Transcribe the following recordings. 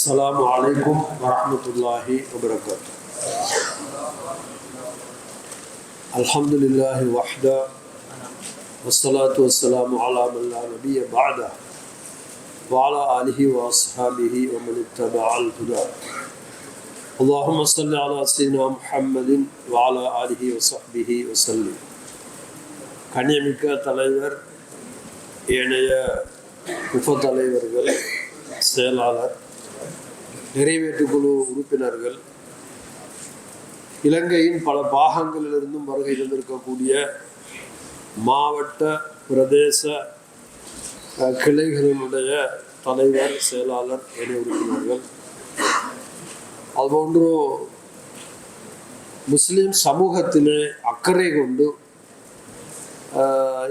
السلام عليكم ورحمة الله وبركاته الحمد لله وحده والصلاة والسلام على من لا نبي بعده وعلى آله وأصحابه ومن اتبع الهدى اللهم صل على سيدنا محمد وعلى آله وصحبه وسلم கண்ணியமிக்க தலைவர் ஏனைய உப தலைவர்கள் செயலாளர் நிறைவேற்றுக்குழு உறுப்பினர்கள் இலங்கையின் பல பாகங்களிலிருந்தும் வருகை தந்திருக்கக்கூடிய மாவட்ட பிரதேச கிளைகளினுடைய தலைவர் செயலாளர் இணை உறுப்பினர்கள். அதுபோன்று முஸ்லிம் சமூகத்திலே அக்கறை கொண்டு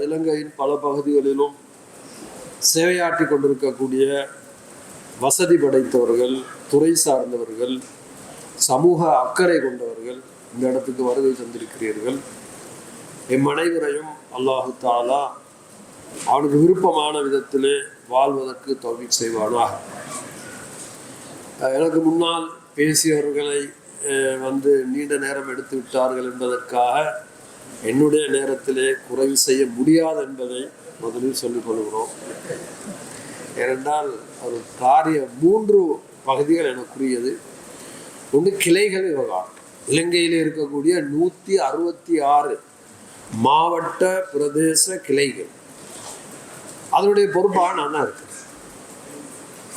இலங்கையின் பல பகுதிகளிலும் சேவையாற்றி கொண்டிருக்கக்கூடிய வசதி படைத்தவர்கள் துறை சார்ந்தவர்கள் சமூக அக்கறை கொண்டவர்கள் இந்த இடத்துக்கு வருகை தந்திருக்கிறீர்கள். எம் அனைவரையும் அல்லாஹு தாலா அவனுக்கு விருப்பமான விதத்திலே வாழ்வதற்கு தொகை செய்வானாக. எனக்கு முன்னால் பேசியவர்களை வந்து நீண்ட நேரம் எடுத்து விட்டார்கள் என்பதற்காக என்னுடைய நேரத்திலே குறைவு செய்ய முடியாது என்பதை முதலில் சொல்லிக் கொள்கிறோம். ஏனென்றால் ஒரு காரியம் மூன்று பகுதிகள் எனக்குரியது. ஒன்று கிளைகள் விவகாரம் இலங்கையில் இருக்கக்கூடிய நூற்றி அறுபத்தி ஆறு மாவட்ட பிரதேச கிளைகள். அதனுடைய பொறுப்பாக நான் தான் இருக்கேன்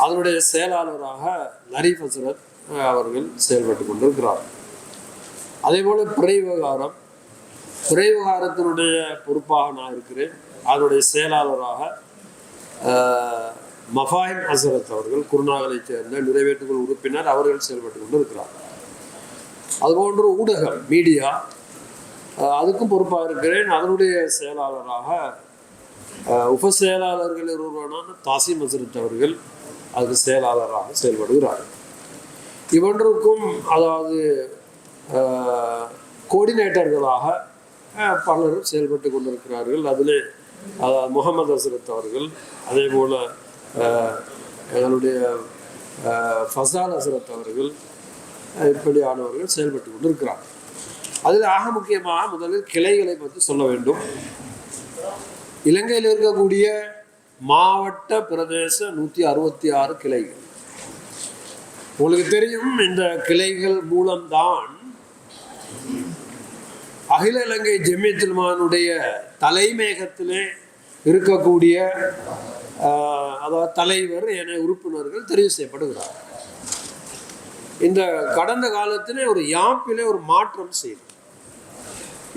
அதனுடைய செயலாளராக லரீஃப் ஹசரத் அவர்கள் செயல்பட்டு கொண்டிருக்கிறார். அதே போல பிறை விவகாரம். பிறை விவகாரத்தினுடைய பொறுப்பாக நான் இருக்கிறேன். அதனுடைய செயலாளராக அஹ், அசரத் அவர்கள் குருநாகலை சேர்ந்த நிறைவேற்றுகள் உறுப்பினர் அவர்கள் செயல்பட்டு கொண்டு இருக்கிறார் அதுபோன்று ஊடகம் மீடியா அதுக்கும் பொறுப்பாக இருக்கிறேன். அதனுடைய செயலாளராக உப செயலாளர்கள் ஒருவரான தாசிம் அசரத் அவர்கள் அதுக்கு செயலாளராக செயல்படுகிறார்கள் இவன்றுக்கும் அதாவது கோஆர்டினேட்டர்களாக பலரும் செயல்பட்டு கொண்டிருக்கிறார்கள். அதில் முகமது அசரத் அவர்கள் அதே போல் எங்களுடைய அஹ், ஃபசால் ஹசரத் அவர்கள் இப்படியானவர்கள் செயல்பட்டு கொண்டிருக்கிறார்கள். அதில் ஆக முக்கியமாக முதலில் கிளைகளை பற்றி சொல்ல வேண்டும். இலங்கையில் இருக்கக்கூடிய மாவட்ட பிரதேச நூற்றி அறுபத்தி ஆறு கிளைகள். உங்களுக்கு தெரியும் இந்த கிளைகள் மூலம்தான் அகில இலங்கை ஜெமியத்துல்மானுடைய தலைமையகத்திலே இருக்கக்கூடிய அதாவது தலைவர் என உறுப்பினர்கள் தெரிவு செய்யப்படுகிறார் இந்த கடந்த காலத்திலே ஒரு யாப்பிலே ஒரு மாற்றம் செய்யும்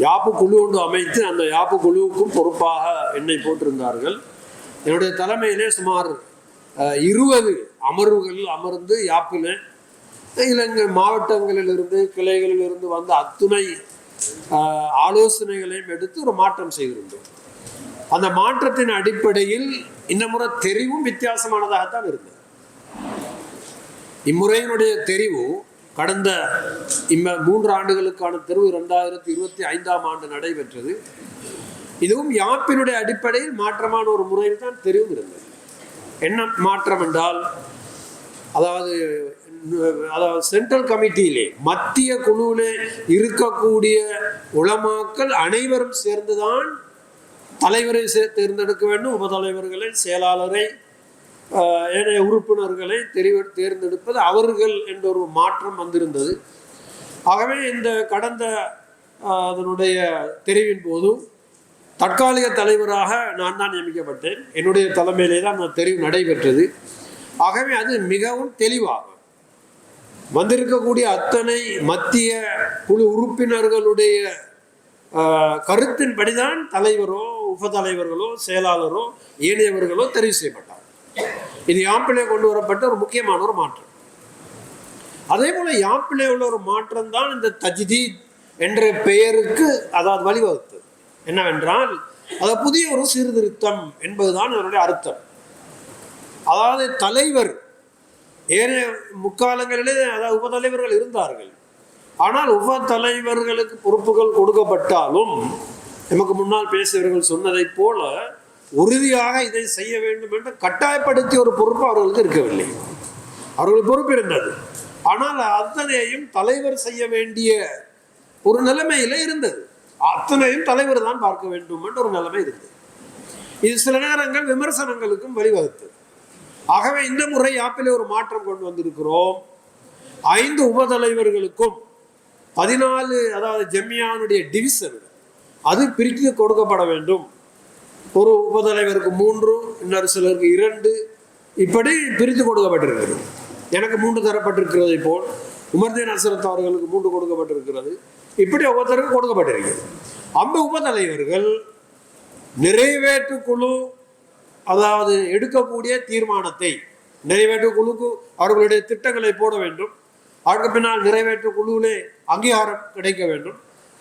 யாப்பு குழு ஒன்று அமைத்து அந்த யாப்பு குழுவுக்கும் பொறுப்பாக என்னை போட்டிருந்தார்கள். என்னுடைய தலைமையிலே சுமார் இருபது அமர்வுகள் அமர்ந்து யாப்பில் இலங்கை மாவட்டங்களிலிருந்து கிளைகளிலிருந்து வந்த அத்துணை ஆலோசனைகளையும் எடுத்து ஒரு மாற்றம் செய்திருந்தோம். அந்த மாற்றத்தின் அடிப்படையில் இந்த முறை தெரிவும் வித்தியாசமானதாகத்தான் இருந்தது இம்முறையினுடைய தெரிவு கடந்த இம்ம மூன்று ஆண்டுகளுக்கான தெரிவு இரண்டாயிரத்தி இருபத்தி ஐந்தாம் ஆண்டு நடைபெற்றது. இதுவும் யாப்பினுடைய அடிப்படையில் மாற்றமான ஒரு முறையில் தான் தெரிவு இருந்தது. என்ன மாற்றம் என்றால் அதாவது அதாவது சென்ட்ரல் கமிட்டியிலே மத்திய குழுவிலே இருக்கக்கூடிய உளமாக்கள் அனைவரும் சேர்ந்துதான் தலைவரை தேர்ந்தெடுக்க வேண்டும். உபதலைவர்களை செயலாளரை ஏனைய உறுப்பினர்களை தெரிவு தேர்ந்தெடுப்பது அவர்கள் என்ற ஒரு மாற்றம் வந்திருந்தது. ஆகவே இந்த கடந்த அதனுடைய தெரிவின் போது தற்காலிக தலைவராக நான் தான் நியமிக்கப்பட்டேன். என்னுடைய தலைமையிலே தான் அந்த தெரிவு நடைபெற்றது. ஆகவே அது மிகவும் தெளிவாகும் வந்திருக்கக்கூடிய அத்தனை மத்திய குழு உறுப்பினர்களுடைய கருத்தின்படிதான் தலைவரோ உபதலைவர்களோ செயலாளரோ ஏனையவர்களோ தெரிவு செய்யப்பட்டார். இது யாப்பிலே கொண்டு வரப்பட்ட ஒரு முக்கியமான ஒரு மாற்றம். அதே போல யாப்பிலே உள்ள ஒரு மாற்றம் தான் இந்த தஜிதி என்ற பெயருக்கு அதாவது வழிவகுத்தது. என்னவென்றால் அது புதிய ஒரு சீர்திருத்தம் என்பதுதான் அதனுடைய அர்த்தம். அதாவது தலைவர் ஏனைய முக்காலங்களிலே அதாவது உபதலைவர்கள் இருந்தார்கள். ஆனால் உப தலைவர்களுக்கு பொறுப்புகள் கொடுக்கப்பட்டாலும் நமக்கு முன்னால் பேசியவர்கள் சொன்னதைப் போல உறுதியாக இதை செய்ய வேண்டும் என்று கட்டாயப்படுத்திய ஒரு பொறுப்பு அவர்களுக்கு இருக்கவில்லை. அவர்கள் பொறுப்பு இருந்தது ஆனால் அத்தனையையும் தலைவர் செய்ய வேண்டிய ஒரு நிலைமையில இருந்தது. அத்தனையும் தலைவர் தான் பார்க்க வேண்டும் என்ற ஒரு நிலைமை இருந்தது. இது சில நேரங்கள் விமர்சனங்களுக்கும் வழிவகுத்தது. ஆகவே இந்த முறை ஆப்பிலே ஒரு மாற்றம் கொண்டு வந்திருக்கிறோம். ஐந்து உப தலைவர்களுக்கும் பதினாலு அதாவது ஜெமியானுடைய டிவிஷன் அது பிரித்து கொடுக்கப்பட வேண்டும். ஒரு உபதலைவருக்கு மூன்று இன்னொரு சிலருக்கு இரண்டு. இப்படி பிரித்து கொடுக்கப்பட்டிருக்கிறது. எனக்கு மூன்று தரப்பட்டிருக்கிறதை போல் உமர்தீன் அசரத் அவர்களுக்கு மூன்று கொடுக்கப்பட்டிருக்கிறது. இப்படி ஒவ்வொருத்தருக்கும் கொடுக்கப்பட்டிருக்கிறது. அந்த உபதலைவர்கள் நிறைவேற்று குழு அதாவது எடுக்கக்கூடிய தீர்மானத்தை நிறைவேற்று குழுக்கு அவர்களுடைய திட்டங்களை போட வேண்டும். அதற்கு பின்னால் நிறைவேற்று குழுவிலே அங்கீகாரம் கிடைக்க வேண்டும்.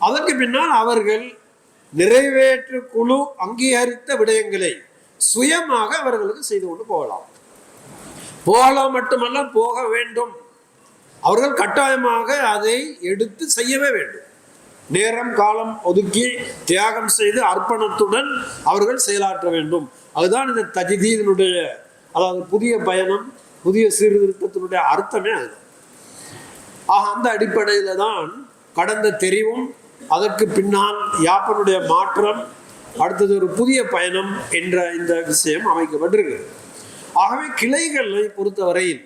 அதற்கு பின்னால் அவர்கள் நிறைவேற்று குழு அங்கீகரித்த விடயங்களை சுயமாக அவர்களுக்கு செய்து கொண்டு போகலாம். போகலாம் மட்டுமல்ல போக வேண்டும். அவர்கள் கட்டாயமாக அதை எடுத்து செய்யவே வேண்டும். நேரம் காலம் ஒதுக்கி தியாகம் செய்து அர்ப்பணத்துடன் அவர்கள் செயலாற்ற வேண்டும். அதுதான் இந்த தஜிதீனுடைய அதாவது புதிய பயணம் புதிய சீர்திருத்தத்தினுடைய அர்த்தமே அதுதான். ஆக அந்த அடிப்படையில் தான் கடந்த தெரிவும் அதற்கு பின்னால் யாப்பனுடைய மாற்றம் அடுத்தது ஒரு புதிய பயணம் என்ற இந்த விஷயம் அமைக்கப்பட்டிருக்கிறது. ஆகவே கிளைகளை பொறுத்தவரையில்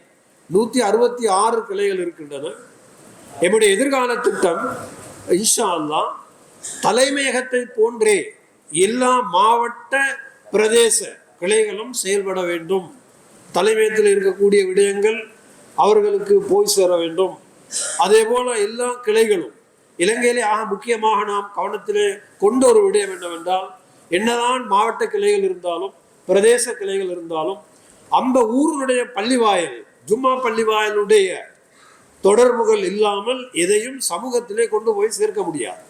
நூற்றி அறுபத்தி ஆறு கிளைகள் இருக்கின்றன. எம்முடைய எதிர்கால திட்டம் இன்ஷா அல்லாஹ் தலைமையகத்தை போன்றே எல்லா மாவட்ட பிரதேச கிளைகளும் செயல்பட வேண்டும். தலைமையகத்தில் இருக்கக்கூடிய விடயங்கள் அவர்களுக்கு போய் சேர வேண்டும். அதே போல எல்லா கிளைகளும் இலங்கையிலே ஆக முக்கியமாக நாம் கவனத்திலே கொண்ட ஒரு விடயம் என்னவென்றால் என்னதான் மாவட்ட கிளைகள் இருந்தாலும் பிரதேச கிளைகள் இருந்தாலும் அந்த ஊருடைய பள்ளிவாயல் ஜும்மா பள்ளிவாயலுடைய தொடர்புகள் இல்லாமல் எதையும் சமூகத்திலே கொண்டு போய் சேர்க்க முடியாது.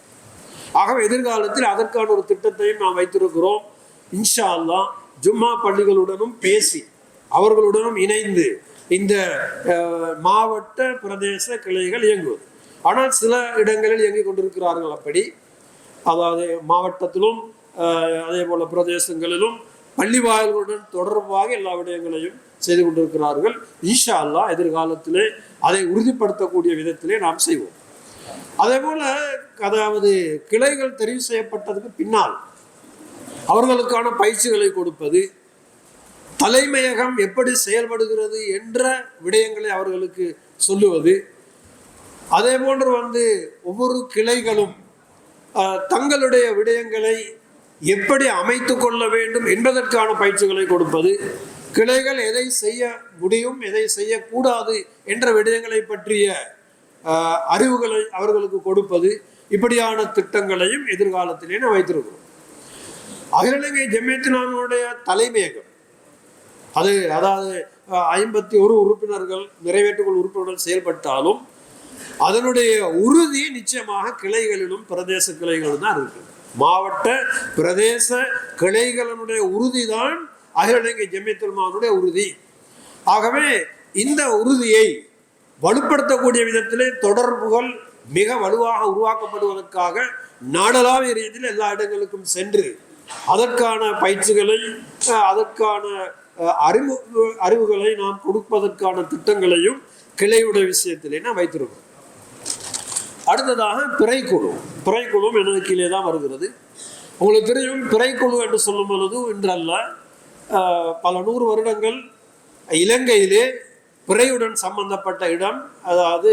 ஆகவே எதிர்காலத்தில் அதற்கான ஒரு திட்டத்தையும் நாம் வைத்திருக்கிறோம். இன்ஷா அல்லாஹ் ஜும்மா பள்ளிகளுடனும் பேசி அவர்களுடனும் இணைந்து இந்த மாவட்ட பிரதேச கிளைகள் இயங்குவது. ஆனால் சில இடங்களில் இயங்கிக் கொண்டிருக்கிறார்கள் அப்படி. அதாவது மாவட்டத்திலும் அதே போல பிரதேசங்களிலும் பள்ளி வாயில்களுடன் தொடர்பாக எல்லா விடயங்களையும் செய்து கொண்டிருக்கிறார்கள். ஈஷா அல்லாஹ் எதிர்காலத்திலே அதை உறுதிப்படுத்தக்கூடிய விதத்திலே நாம் செய்வோம். அதே போல அதாவது கிளைகள் தெரிவு செய்யப்பட்டதுக்கு பின்னால் அவர்களுக்கான பயிற்சிகளை கொடுப்பது தலைமையகம் எப்படி செயல்படுகிறது என்ற விடயங்களை அவர்களுக்கு சொல்லுவது. அதே போன்று வந்து ஒவ்வொரு கிளைகளும் தங்களுடைய விடயங்களை எப்படி அமைத்து கொள்ள வேண்டும் என்பதற்கான பயிற்சிகளை கொடுப்பது. கிளைகள் எதை செய்ய முடியும் எதை செய்யக்கூடாது என்ற விடயங்களை பற்றிய அறிவுகளை அவர்களுக்கு கொடுப்பது. இப்படியான திட்டங்களையும் எதிர்காலத்திலே நாம் வைத்திருக்கிறோம். அகில இலங்கை ஜெமியத்தினுடைய தலைமையகம் அது அதாவது ஐம்பத்தி ஒரு உறுப்பினர்கள் நிறைவேற்றுக்குள் உறுப்பினர்கள் செயல்பட்டாலும் அதனுடைய உறுதி நிச்சயமாக கிளைகளிலும் பிரதேச கிளைகளிலும் தான் இருக்கு. மாவட்ட பிரதேச கிளைகளினுடைய உறுதி தான் அகில இலங்கை உறுதி. ஆகவே இந்த உறுதியை வலுப்படுத்தக்கூடிய விதத்திலே தொடர்புகள் மிக வலுவாக உருவாக்கப்படுவதற்காக நாடளாவிய ரீதியில் எல்லா இடங்களுக்கும் சென்று அதற்கான பயிற்சிகளை அதற்கான அறிவு அறிவுகளை நாம் கொடுப்பதற்கான திட்டங்களையும் கிளையுடைய விஷயத்திலே நாம் வைத்திருக்கிறோம். அடுத்ததாக பிறைக்குழு. பிறைக்குழுவும் எனது கீழே தான் வருகிறது. உங்களுக்கு தெரியும் பிறைக்குழு என்று சொல்லும் பொழுது இன்றல்ல பல நூறு வருடங்கள் இலங்கையிலே பிறையுடன் சம்பந்தப்பட்ட இடம் அதாவது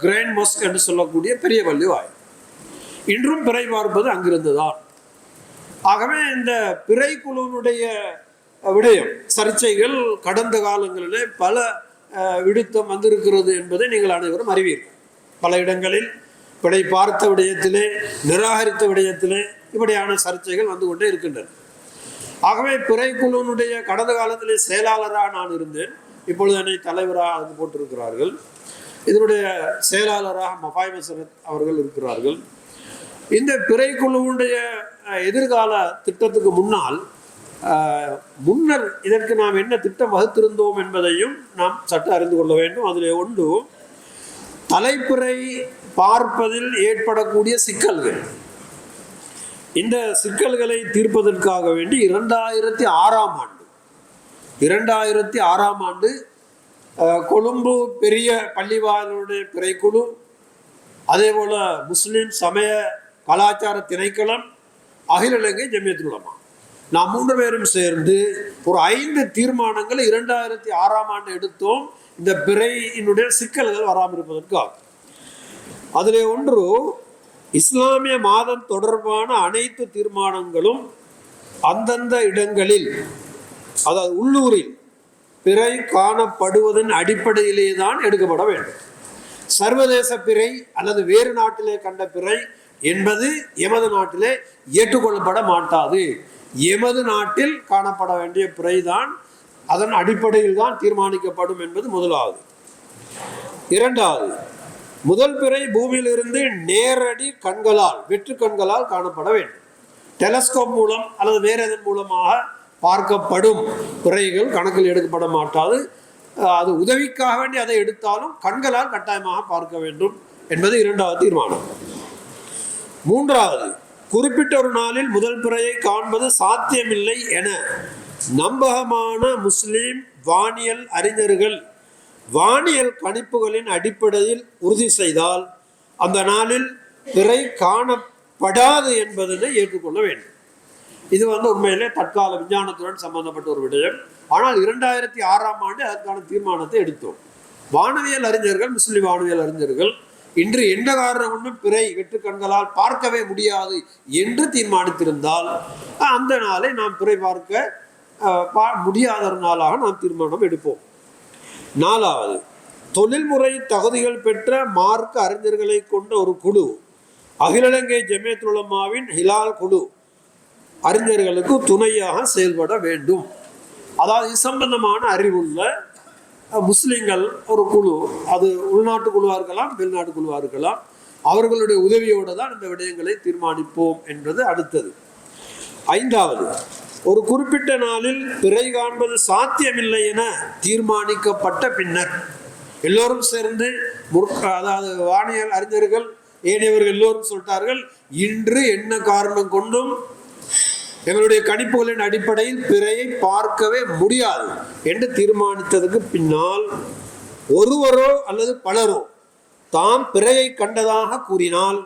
கிராண்ட் மொஸ்க் என்று சொல்லக்கூடிய பெரிய பள்ளி வாய் இன்றும் பிறை பார்ப்பது அங்கிருந்து தான் ஆகவே இந்த பிறை குழுவினுடைய விடயம் சர்ச்சைகள் கடந்த காலங்களிலே பல விடுத்தம் வந்திருக்கிறது என்பதை நீங்கள் அனைவரும் அறிவீர்கள் பல இடங்களில் பிழை பார்த்த விடயத்திலே நிராகரித்த விடயத்திலே இப்படியான சர்ச்சைகள் வந்து கொண்டே இருக்கின்றன ஆகவே பிறை குழுவினுடைய கடந்த காலத்திலே செயலாளராக நான் இருந்தேன் இப்பொழுது என்னை தலைவராக அது போட்டிருக்கிறார்கள் இதனுடைய செயலாளராக மபாய் மசரத் அவர்கள் இருக்கிறார்கள் இந்த பிறை குழுவுடைய எதிர்கால திட்டத்துக்கு முன்னால் முன்னர் இதற்கு நாம் என்ன திட்டம் வகுத்திருந்தோம் என்பதையும் நாம் சற்று அறிந்து கொள்ள வேண்டும். அதில் ஒன்று தலைப்புரை பார்ப்பதில் ஏற்படக்கூடிய சிக்கல்கள். இந்த சிக்கல்களை தீர்ப்பதற்காக வேண்டி இரண்டாயிரத்தி ஆறாம் ஆண்டு இரண்டாயிரத்தி ஆறாம் ஆண்டு கொழும்பு பெரிய பள்ளிவாயலுடைய பிறைக்குழு அதே போல் முஸ்லீம் சமய கலாச்சார திணைக்களம் அகில இலங்கை ஜமியத்துலமா நாம் மூன்று பேரும் சேர்ந்து ஒரு ஐந்து தீர்மானங்களை இரண்டாயிரத்தி ஆறாம் ஆண்டு எடுத்தோம். இந்த பிறையினுடைய சிக்கல்கள் வராமல் இருப்பதற்காக அதில் ஒன்று இஸ்லாமிய மாதம் தொடர்பான அனைத்து தீர்மானங்களும் அந்தந்த இடங்களில் அதாவது உள்ளூரில் பிறை காணப்படுவதன் அடிப்படையிலே தான் எடுக்கப்பட வேண்டும். சர்வதேச பிறை அல்லது வேறு நாட்டிலே கண்ட பிறை என்பது எமது நாட்டிலே ஏற்றுக்கொள்ளப்பட மாட்டாது. எமது நாட்டில் காணப்பட வேண்டிய பிறைதான். அதன் அடிப்படையில் தான் தீர்மானிக்கப்படும் என்பது முதலாவது. இரண்டாவது முதல் பிறை பூமியிலிருந்து நேரடி கண்களால் வெற்று கண்களால் காணப்பட வேண்டும். டெலஸ்கோப் மூலம் அல்லது வேறு எதன் மூலமாக பார்க்கப்படும் பிறைகள் கணக்கில் எடுக்கப்பட மாட்டாது. அது உதவிக்காக வேண்டி அதை எடுத்தாலும் கண்களால் கட்டாயமாக பார்க்க வேண்டும் என்பது இரண்டாவது தீர்மானம். மூன்றாவது குறிப்பிட்ட ஒரு நாளில் முதல் பிறையை காண்பது சாத்தியமில்லை என நம்பகமான முஸ்லீம் வானியல் அறிஞர்கள் வானியல் கணிப்புகளின் அடிப்படையில் உறுதி செய்தால் அந்த நாளில் பிறை காணப்படாது என்பதனை ஏற்றுக்கொள்ள வேண்டும். இது வந்து உண்மையிலே தற்கால விஞ்ஞானத்துடன் சம்பந்தப்பட்ட ஒரு விடயம். ஆனால் இரண்டாயிரத்தி ஆறாம் ஆண்டு அதற்கான தீர்மானத்தை எடுத்தோம். வானவியல் அறிஞர்கள் முஸ்லிம் வானவியல் அறிஞர்கள் இன்று எந்த ஒன்றும் பிறை வெற்று கண்களால் பார்க்கவே முடியாது என்று தீர்மானித்திருந்தால் அந்த நாளை நாம் பிறை பார்க்க பா- முடியாத ஒரு நாளாக நாம் தீர்மானம் எடுப்போம். நாலாவது தொழில்முறை தகுதிகள் பெற்ற மார்க்க அறிஞர்களை கொண்ட ஒரு குழு அகிலங்கை இலங்கை ஹிலால் குழு அறிஞர்களுக்கு துணையாக செயல்பட வேண்டும். அதாவது இது சம்பந்தமான அறிவுள்ள முஸ்லீம்கள் ஒரு குழு. அது உள்நாட்டு குழுவாக இருக்கலாம் வெளிநாட்டு குழுவாக இருக்கலாம். அவர்களுடைய உதவியோடு தான் இந்த விடயங்களை தீர்மானிப்போம் என்பது அடுத்தது. ஐந்தாவது ஒரு குறிப்பிட்ட நாளில் பிறை காண்பது சாத்தியமில்லை என தீர்மானிக்கப்பட்ட பின்னர் எல்லோரும் சேர்ந்து முற்க அதாவது வானியல் அறிஞர்கள் ஏனையவர்கள் எல்லோரும் சொல்லிட்டார்கள் இன்று என்ன காரணம் கொண்டும் எங்களுடைய கணிப்புகளின் அடிப்படையில் பிறையை பார்க்கவே முடியாது என்று தீர்மானித்ததுக்கு பின்னால் ஒருவரோ அல்லது பலரோ தாம் பிறையை கண்டதாக கூறினால்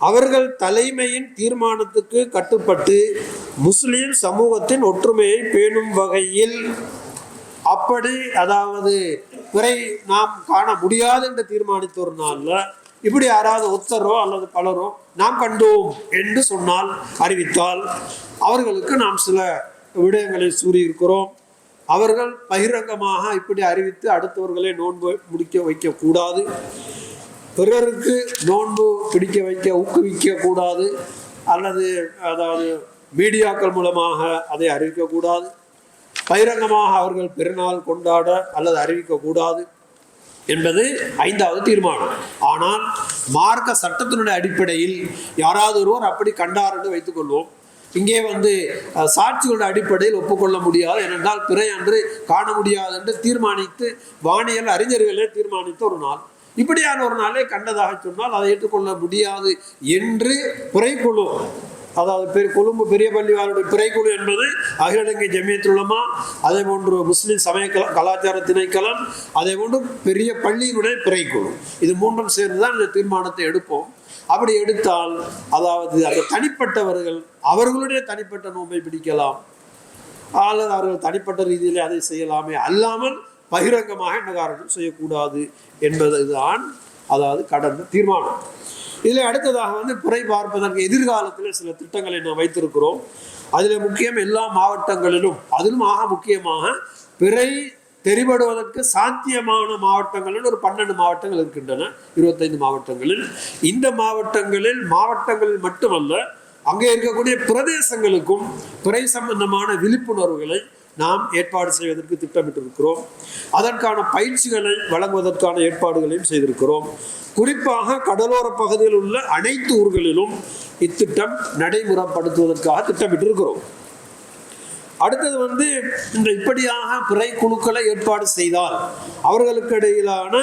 அவர்கள் தலைமையின் தீர்மானத்துக்கு கட்டுப்பட்டு முஸ்லிம் சமூகத்தின் ஒற்றுமையை பேணும் வகையில் அப்படி அதாவது பிறை நாம் காண முடியாது என்று தீர்மானித்த ஒரு இப்படி யாராவது ஒத்தரோ அல்லது பலரோ நாம் கண்டோம் என்று சொன்னால் அறிவித்தால் அவர்களுக்கு நாம் சில விடயங்களை சூறியிருக்கிறோம் அவர்கள் பகிரங்கமாக இப்படி அறிவித்து அடுத்தவர்களை நோன்பு முடிக்க வைக்கக்கூடாது. பிறருக்கு நோன்பு பிடிக்க வைக்க ஊக்குவிக்க கூடாது. அல்லது அதாவது மீடியாக்கள் மூலமாக அதை அறிவிக்கக்கூடாது பகிரங்கமாக அவர்கள் பெருநாள் கொண்டாட அல்லது அறிவிக்கக்கூடாது என்பது ஐந்தாவது தீர்மானம். ஆனால் மார்க்க சட்டத்தினுடைய அடிப்படையில் யாராவது ஒருவர் அப்படி கண்டார் என்று வைத்துக்கொள்வோம் இங்கே வந்து சாட்சிகளோட சாட்சிகளுடைய அடிப்படையில் ஒப்புக்கொள்ள முடியாது. ஏனென்றால் பிறை அன்று காண முடியாது என்று தீர்மானித்து வானியல் அறிஞர்களே தீர்மானித்த ஒரு நாள். இப்படியான ஒரு நாளை கண்டதாக சொன்னால் அதை ஏற்றுக்கொள்ள முடியாது என்று பிறைக்குழு அதாவது பெரிய கொழும்பு பெரிய பள்ளிவாருடைய பிறைக்குழு என்பது அகில இலங்கை ஜமியத்துல் அதே போன்று முஸ்லிம் சமய கலாச்சார திணைக்களம் அதே போன்று பெரிய பள்ளியினுடைய பிறைக்குழு இது மூன்றும் சேர்ந்து தான் இந்த தீர்மானத்தை எடுப்போம். அப்படி எடுத்தால் அதாவது அந்த தனிப்பட்டவர்கள் அவர்களுடைய தனிப்பட்ட நோன்பை பிடிக்கலாம். அல்லது அவர்கள் தனிப்பட்ட ரீதியிலே அதை செய்யலாமே அல்லாமல் பகிரங்கமாக என்ன காரணம் செய்யக்கூடாது என்பதுதான் அதாவது கடந்த தீர்மானம். இதில் அடுத்ததாக வந்து பிறை பார்ப்பதற்கு எதிர்காலத்தில் சில திட்டங்களை நாம் வைத்திருக்கிறோம். அதில் முக்கியம் எல்லா மாவட்டங்களிலும் அதிலும் ஆக முக்கியமாக பிறை தெரிவடுவதற்கு சாத்தியமான மாவட்டங்களில் ஒரு பன்னெண்டு மாவட்டங்கள் இருக்கின்றன இருபத்தைந்து மாவட்டங்களில். இந்த மாவட்டங்களில் மாவட்டங்களில் மட்டுமல்ல அங்கே இருக்கக்கூடிய பிரதேசங்களுக்கும் துறை சம்பந்தமான விழிப்புணர்வுகளை நாம் ஏற்பாடு செய்வதற்கு திட்டமிட்டிருக்கிறோம். அதற்கான பயிற்சிகளை வழங்குவதற்கான ஏற்பாடுகளையும் செய்திருக்கிறோம். குறிப்பாக கடலோர பகுதியில் உள்ள அனைத்து ஊர்களிலும் இத்திட்டம் நடைமுறைப்படுத்துவதற்காக திட்டமிட்டிருக்கிறோம். அடுத்தது வந்து இந்த இப்படியாக பிறை குழுக்களை ஏற்பாடு செய்தால் அவர்களுக்கு இடையிலான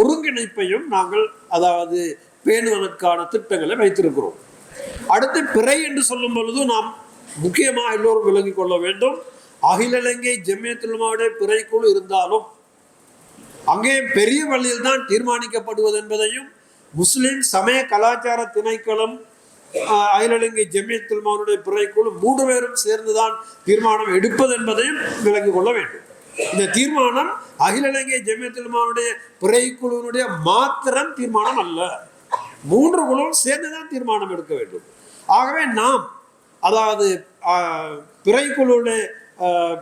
ஒருங்கிணைப்பையும் நாங்கள் அதாவது பேணுவதற்கான திட்டங்களை வைத்திருக்கிறோம். அடுத்து பிறை என்று சொல்லும் பொழுது நாம் முக்கியமாக எல்லோரும் விளங்கிக் கொள்ள வேண்டும். அகில இலங்கை ஜெமியத்துலமாவுடைய பிறை குழு இருந்தாலும் அங்கே பெரிய பள்ளியில் தான் தீர்மானிக்கப்படுவது என்பதையும் முஸ்லிம் சமய கலாச்சார திணைக்களம் ஆஹ், அகில ஜெமியத்துல்மானுடைய பிறைக்குழு மூன்று பேரும் சேர்ந்துதான் தீர்மானம் எடுப்பது என்பதையும் விளங்கிக் கொள்ள வேண்டும். இந்த தீர்மானம் அகில இலங்கை ஜெமியத்துல்மானுடைய பிறைக்குழுவினுடைய மாத்திரம் தீர்மானம் அல்ல. மூன்று குழுவும் சேர்ந்துதான் தீர்மானம் எடுக்க வேண்டும். ஆகவே நாம் அதாவது ஆஹ், பிறைக்குழுவுடைய ஆஹ்,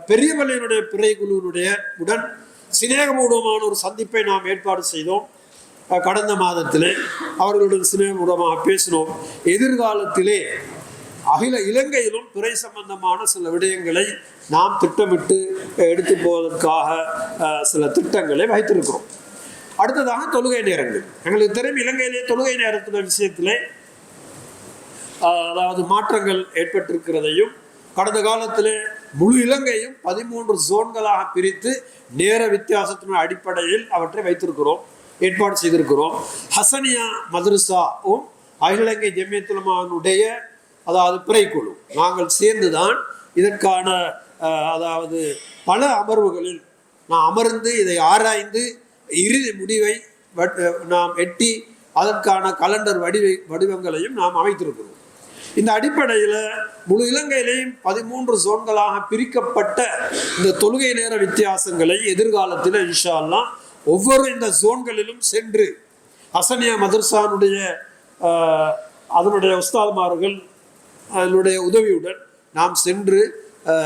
பிறைக்குழுவினுடைய உடன் சிநேகபூர்வமான ஒரு சந்திப்பை நாம் ஏற்பாடு செய்தோம். கடந்த மாதத்திலே அவர்களுடன் சிநேகபூர்வமாக பேசினோம். எதிர்காலத்திலே அகில இலங்கையிலும் துறை சம்பந்தமான சில விடயங்களை நாம் திட்டமிட்டு எடுத்து போவதற்காக சில திட்டங்களை வைத்திருக்கிறோம். அடுத்ததாக தொழுகை நேரங்கள். எங்களுக்கு தெரியும் இலங்கையிலே தொழுகை நேரத்தின விஷயத்திலே அதாவது மாற்றங்கள் ஏற்பட்டிருக்கிறதையும் கடந்த காலத்திலே முழு இலங்கையும் பதிமூன்று ஜோன்களாக பிரித்து நேர வித்தியாசத்தின் அடிப்படையில் அவற்றை வைத்திருக்கிறோம். ஏற்பாடு செய்திருக்கிறோம். ஹசனியா மதரசாவும் அகில இலங்கை ஜெமியத்துலமானுடைய அதாவது பிறைக்குழு நாங்கள் சேர்ந்துதான் இதற்கான அதாவது பல அமர்வுகளில் நாம் அமர்ந்து இதை ஆராய்ந்து இறுதி முடிவை வட்- நாம் எட்டி அதற்கான கலண்டர் வடிவை வடிவங்களையும் நாம் அமைத்திருக்கிறோம். இந்த அடிப்படையில் முழு இலங்கையிலையும் பதிமூன்று சோன்களாக பிரிக்கப்பட்ட இந்த தொழுகை நேர வித்தியாசங்களை எதிர்காலத்தில் இன்ஷா அல்லாஹ் ஒவ்வொரு இந்த ஜோன்களிலும் சென்று அசனியா மதர்சானுடைய அதனுடைய உஸ்தாதுமார்கள் அதனுடைய உதவியுடன் நாம் சென்று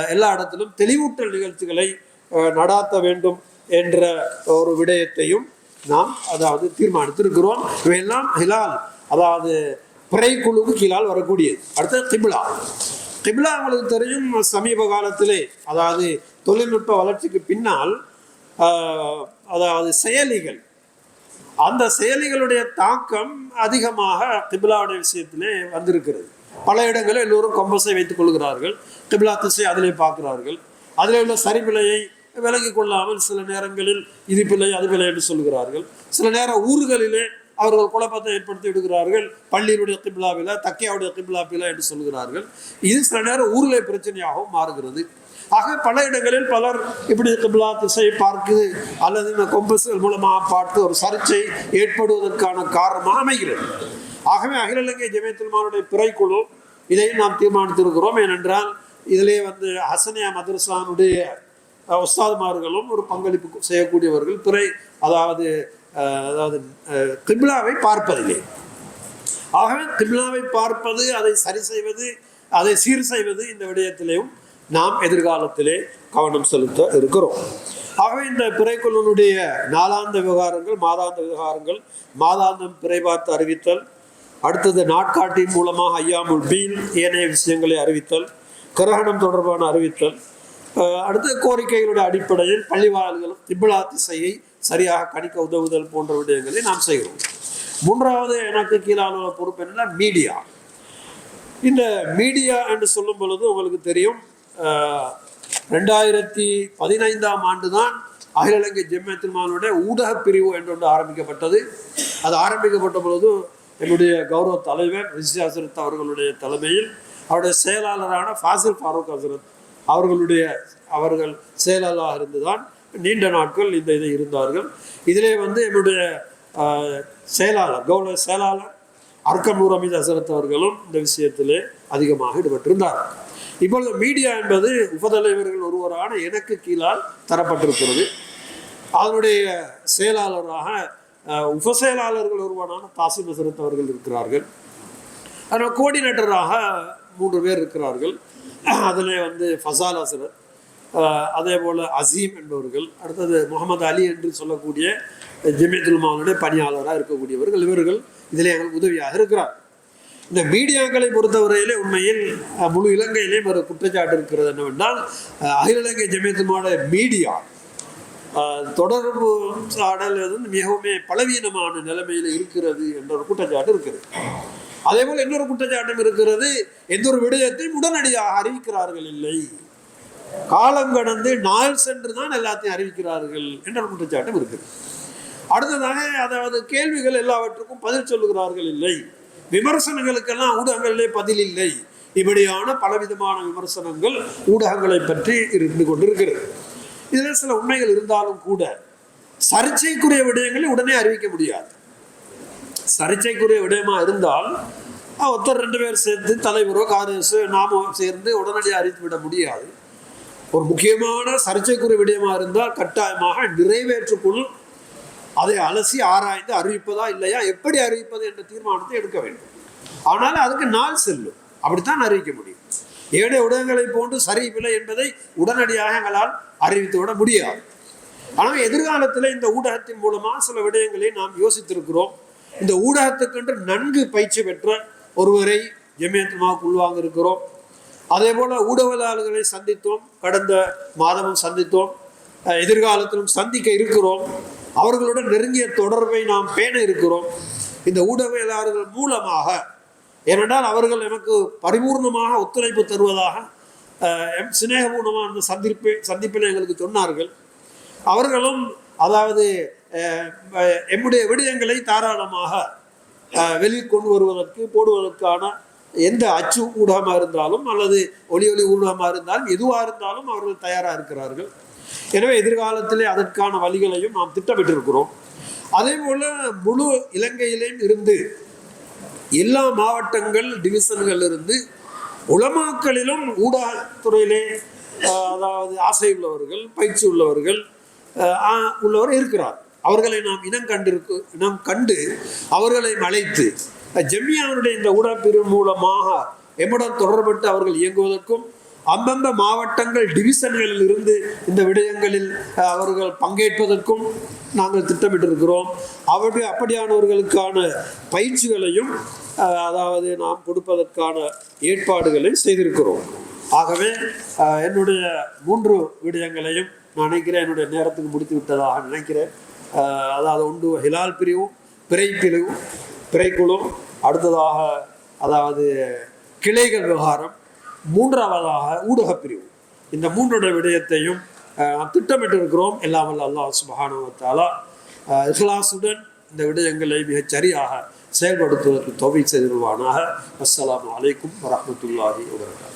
எல்லா இடத்திலும் தெளிவூட்டல் நிகழ்ச்சிகளை நடாத்த வேண்டும் என்ற ஒரு விடயத்தையும் நாம் அதாவது தீர்மானித்திருக்கிறோம். இவையெல்லாம் ஹிலால் அதாவது பிறை குழுவுக்கு கீழால் வரக்கூடியது. அடுத்தது திபிலா திபிலா உங்களுக்கு தெரியும் சமீப காலத்திலே அதாவது தொழில்நுட்ப வளர்ச்சிக்கு பின்னால் அதாவது செயலிகள். அந்த செயலிகளுடைய தாக்கம் அதிகமாக திபிலாவுடைய விஷயத்திலே வந்திருக்கிறது. பல இடங்களில் எல்லோரும் கொம்பஸை வைத்துக் கொள்கிறார்கள். திபிலா திசை அதிலே பார்க்கிறார்கள். அதில் உள்ள சரிபிழையை விலகி கொள்ளாமல் சில நேரங்களில் இது பிள்ளை அது பிள்ளை என்று சொல்கிறார்கள். சில நேரம் ஊர்களிலே அவர்கள் குழப்பத்தை ஏற்படுத்தி விடுகிறார்கள். பள்ளியினுடைய கிபிலா தக்கையாவுடைய கிபிலா என்று சொல்கிறார்கள். இது சில நேரம் ஊரிலே பிரச்சனையாகவும் மாறுகிறது. ஆக பல இடங்களில் பலர் இப்படி கிபிலா திசை பார்க்குது அல்லது இந்த கொம்பஸ்கள் மூலமாக பார்த்து ஒரு சர்ச்சை ஏற்படுவதற்கான காரணமாக அமைகிறது. ஆகவே அகில இலங்கை ஜெமியத்துல்மானுடைய பிறைக்குழு இதையும் நாம் தீர்மானித்திருக்கிறோம். ஏனென்றால் இதிலே வந்து ஹசனியா மதரசானுடைய உஸ்தாதுமார்களும் ஒரு பங்களிப்பு செய்யக்கூடியவர்கள் பிறை அதாவது அதாவது அஹ், கிபிலாவை பார்ப்பதில்லை ஆகவே கிப்லாவை பார்ப்பது அதை சரி செய்வது அதை சீர் செய்வது இந்த விடயத்திலேயும் நாம் எதிர்காலத்திலே கவனம் செலுத்த இருக்கிறோம். ஆகவே இந்த பிறைக்குள்ளனுடைய நாளாந்த விவகாரங்கள் மாதாந்த விவகாரங்கள் மாதாந்தம் பிறை பார்த்து அறிவித்தல் அடுத்தது நாட்காட்டின் மூலமாக ஐயாமுல் பீல் ஏனைய விஷயங்களை அறிவித்தல் கிரகணம் தொடர்பான அறிவித்தல் அடுத்த கோரிக்கைகளுடைய அடிப்படையில் பள்ளிவாயல்கள் திபிலா திசையை சரியாக கணிக்க உதவுதல் போன்ற விடயங்களை நாம் செய்கிறோம். மூன்றாவது எனக்கு கீழான பொறுப்பு என்னன்னா மீடியா. இந்த மீடியா என்று சொல்லும் பொழுது உங்களுக்கு தெரியும் ரெண்டாயிரத்தி பதினைந்தாம் ஆண்டு தான் அகில இலங்கை ஜெமியத்துமானுடைய ஊடக பிரிவு என்று ஒன்று ஆரம்பிக்கப்பட்டது. அது ஆரம்பிக்கப்பட்ட பொழுது என்னுடைய கௌரவ தலைவர் ரிஷி ஹசரத் அவர்களுடைய தலைமையில் அவருடைய செயலாளரான ஃபாசில் ஃபாரூக் ஹசரத் அவர்களுடைய அவர்கள் செயலாளராக இருந்துதான் நீண்ட நாட்கள் இந்த இது இருந்தார்கள். இதிலே வந்து என்னுடைய செயலாளர் கௌரவ செயலாளர் அர்க்கமூர் அமீத் ஹசரத் அவர்களும் இந்த விஷயத்திலே அதிகமாக ஈடுபட்டிருந்தார்கள். இப்பொழுது மீடியா என்பது உபதலைவர்கள் ஒருவரான எனக்கு கீழால் தரப்பட்டிருக்கிறது. அதனுடைய செயலாளராக உபசெயலாளர்கள் உப செயலாளர்கள் ஒருவரான தாசிம் ஹசரத் அவர்கள் இருக்கிறார்கள். அதனால் கோஆர்டினேட்டராக மூன்று பேர் இருக்கிறார்கள். அதில் வந்து ஃபசால் ஹசரத் அதே போல் அசீம் என்பவர்கள் அடுத்தது முகமது அலி என்று சொல்லக்கூடிய ஜெமியத்துல்மானுடைய பணியாளராக இருக்கக்கூடியவர்கள் இவர்கள் இதில் எங்களுக்கு உதவியாக இருக்கிறார் இந்த மீடியாக்களை பொறுத்தவரையிலே உண்மையில் முழு இலங்கையிலேயும் ஒரு குற்றச்சாட்டு இருக்கிறது என்னவென்றால் அகில இலங்கை ஜமியத்துமான மீடியா தொடர்பு சாடல் வந்து மிகவும் பலவீனமான நிலைமையில் இருக்கிறது என்ற ஒரு குற்றச்சாட்டு இருக்கிறது அதே போல் இன்னொரு குற்றச்சாட்டும் இருக்கிறது எந்த ஒரு விடயத்தையும் உடனடியாக அறிவிக்கிறார்கள் இல்லை. காலம் கடந்து நாள் சென்று தான் எல்லாத்தையும் அறிவிக்கிறார்கள் என்ற ஒரு குற்றச்சாட்டும் இருக்குது. அடுத்ததாக அதாவது கேள்விகள் எல்லாவற்றுக்கும் பதில் சொல்லுகிறார்கள் இல்லை. விமர்சனங்களுக்கெல்லாம் ஊடகங்களிலே பதில் இல்லை. இப்படியான பலவிதமான விமர்சனங்கள் ஊடகங்களை பற்றி இருந்து கொண்டிருக்கிறது. இதில் சில உண்மைகள் இருந்தாலும் கூட சர்ச்சைக்குரிய விடயங்களை உடனே அறிவிக்க முடியாது. சர்ச்சைக்குரிய விடயமா இருந்தால் ஒருத்தர் ரெண்டு பேர் சேர்ந்து தலைவரோ காங்கிரஸோ நாமோ சேர்ந்து உடனடியாக அறிவித்து விட முடியாது. ஒரு முக்கியமான சர்ச்சைக்குரிய விடயமா இருந்தால் கட்டாயமாக நிறைவேற்றுக்குள் அதை அலசி ஆராய்ந்து அறிவிப்பதா இல்லையா? எப்படி அறிவிப்பது என்ற தீர்மானத்தை எடுக்க வேண்டும். ஆனால் அதுக்கு நாள் செல்லும். அப்படித்தான் அறிவிக்க முடியும். ஏழை ஊடகங்களை போன்று சரியில்லை என்பதை உடனடியாக எங்களால் அறிவித்து விட முடியாது. ஆனால் எதிர்காலத்தில் இந்த ஊடகத்தின் மூலமாக சில விடயங்களை நாம் யோசித்திருக்கிறோம். இந்த ஊடகத்துக்கென்று நன்கு பயிற்சி பெற்ற ஒருவரை ஜெமியத்துமாக உள்வாங்க இருக்கிறோம். அதே போல ஊடகவியலாளர்களை சந்தித்தோம். கடந்த மாதமும் சந்தித்தோம். எதிர்காலத்திலும் சந்திக்க இருக்கிறோம். அவர்களுடன் நெருங்கிய தொடர்பை நாம் பேண இருக்கிறோம். இந்த ஊடகவியலாளர்கள் மூலமாக. ஏனென்றால் அவர்கள் எனக்கு பரிபூர்ணமாக ஒத்துழைப்பு தருவதாக எம் சிநேகபூர்ணமாக அந்த சந்திப்பு சந்திப்பில் எங்களுக்கு சொன்னார்கள். அவர்களும் அதாவது எம்முடைய விடயங்களை தாராளமாக வெளிக்கொண்டு வெளியில் கொண்டு வருவதற்கு போடுவதற்கான எந்த அச்சு ஊடகமாக இருந்தாலும் அல்லது ஒலி ஒளி ஊடகமாக இருந்தாலும் எதுவாக இருந்தாலும் அவர்கள் தயாராக இருக்கிறார்கள். எனவே எதிர்காலத்திலே அதற்கான வழிகளையும் நாம் திட்டமிட்டிருக்கிறோம். அதே போல முழு இலங்கையிலேயும் இருந்து எல்லா மாவட்டங்கள் டிவிஷன்கள் இருந்து உளமாக்களிலும் ஊடகத்துறையிலே அதாவது ஆசை உள்ளவர்கள் பயிற்சி உள்ளவர்கள் உள்ளவர் இருக்கிறார். அவர்களை நாம் இனம் கண்டிருக்கு இனம் கண்டு அவர்களை அழைத்து ஜெம்மியானுடைய இந்த ஊடகப்பிரிவு மூலமாக எம்முடன் தொடர்பட்டு அவர்கள் இயங்குவதற்கும் அந்தந்த மாவட்டங்கள் டிவிசன்களில் இருந்து இந்த விடயங்களில் அவர்கள் பங்கேற்பதற்கும் நாங்கள் திட்டமிட்டிருக்கிறோம். அவர்கள் அப்படியானவர்களுக்கான பயிற்சிகளையும் அதாவது நாம் கொடுப்பதற்கான ஏற்பாடுகளை செய்திருக்கிறோம். ஆகவே என்னுடைய மூன்று விடயங்களையும் நான் நினைக்கிறேன் என்னுடைய நேரத்துக்கு முடித்து விட்டதாக நினைக்கிறேன் அதாவது ஒன்று ஹிலால் பிரிவும் பிறை பிரிவும் பிறைக்குழு அடுத்ததாக அதாவது கிளைகள் விவகாரம் மூன்றாவதாக ஊடகப் பிரிவு இந்த மூன்றோட விடயத்தையும் திட்டமிட்டு இருக்கிறோம் எல்லாம் வல்ல அல்லாஹ் சுபஹானுவத்தாலா இஹ்லாசுடன் இந்த விடயங்களை மிகச் சரியாக செயல்படுத்துவதற்கு தொகை செய்திருவானாக அஸ்லாம் அலைக்கும் வரமத்துல்லாஹி வரகாத்